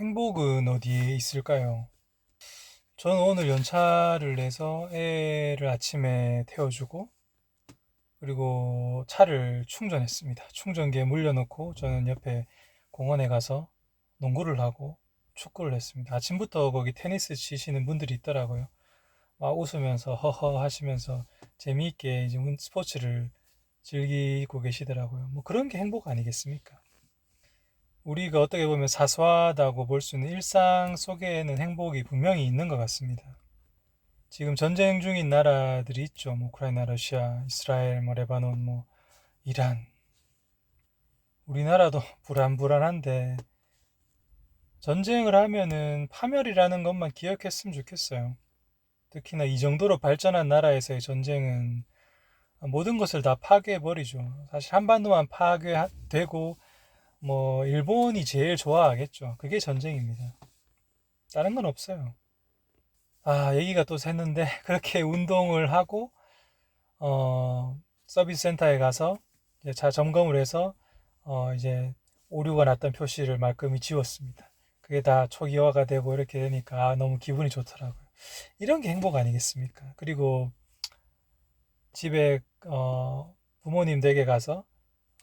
행복은 어디에 있을까요? 저는 오늘 연차를 내서 애를 아침에 태워주고 그리고 차를 충전했습니다. 충전기에 물려놓고 저는 옆에 공원에 가서 농구를 하고 축구를 했습니다. 아침부터 거기 테니스 치시는 분들이 있더라고요. 막 웃으면서 허허 하시면서 재미있게 이제 스포츠를 즐기고 계시더라고요. 뭐 그런 게 행복 아니겠습니까? 우리가 어떻게 보면 사소하다고 볼 수 있는 일상 속에는 행복이 분명히 있는 것 같습니다. 지금 전쟁 중인 나라들이 있죠. 뭐 우크라이나, 러시아, 이스라엘, 뭐 레바논, 뭐 이란. 우리나라도 불안불안한데 전쟁을 하면은 파멸이라는 것만 기억했으면 좋겠어요. 특히나 이 정도로 발전한 나라에서의 전쟁은 모든 것을 다 파괴해버리죠. 사실 한반도만 파괴되고 뭐 일본이 제일 좋아하겠죠. 그게 전쟁입니다. 다른 건 없어요. 아, 얘기가 또 샜는데 그렇게 운동을 하고 어, 서비스 센터에 가서 이제 차 점검을 해서 어, 이제 오류가 났던 표시를 말끔히 지웠습니다. 그게 다 초기화가 되고 이렇게 되니까 아, 너무 기분이 좋더라고요. 이런 게 행복 아니겠습니까? 그리고 집에 어, 부모님 댁에 가서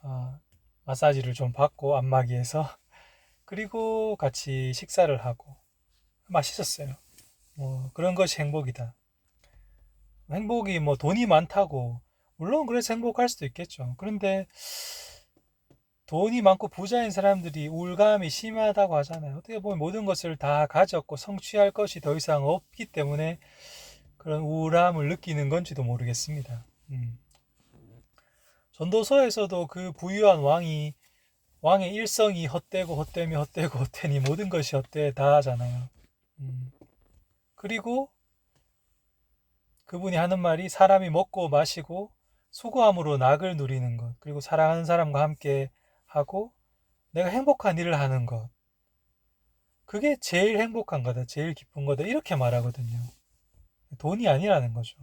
어, 마사지를 좀 받고 안마기에서 그리고 같이 식사를 하고 맛있었어요. 뭐 그런 것이 행복이다. 행복이 뭐 돈이 많다고 물론 그래서 행복할 수도 있겠죠. 그런데 돈이 많고 부자인 사람들이 우울감이 심하다고 하잖아요. 어떻게 보면 모든 것을 다 가졌고 성취할 것이 더 이상 없기 때문에 그런 우울함을 느끼는 건지도 모르겠습니다. 음. 전도서에서도 그 부유한 왕이 왕의 일성이 헛되고 헛되미 헛되고 헛되니 모든 것이 헛되 다 하잖아요. 음. 그리고 그분이 하는 말이 사람이 먹고 마시고 수고함으로 낙을 누리는 것 그리고 사랑하는 사람과 함께 하고 내가 행복한 일을 하는 것 그게 제일 행복한 거다 제일 기쁜 거다 이렇게 말하거든요 돈이 아니라는 거죠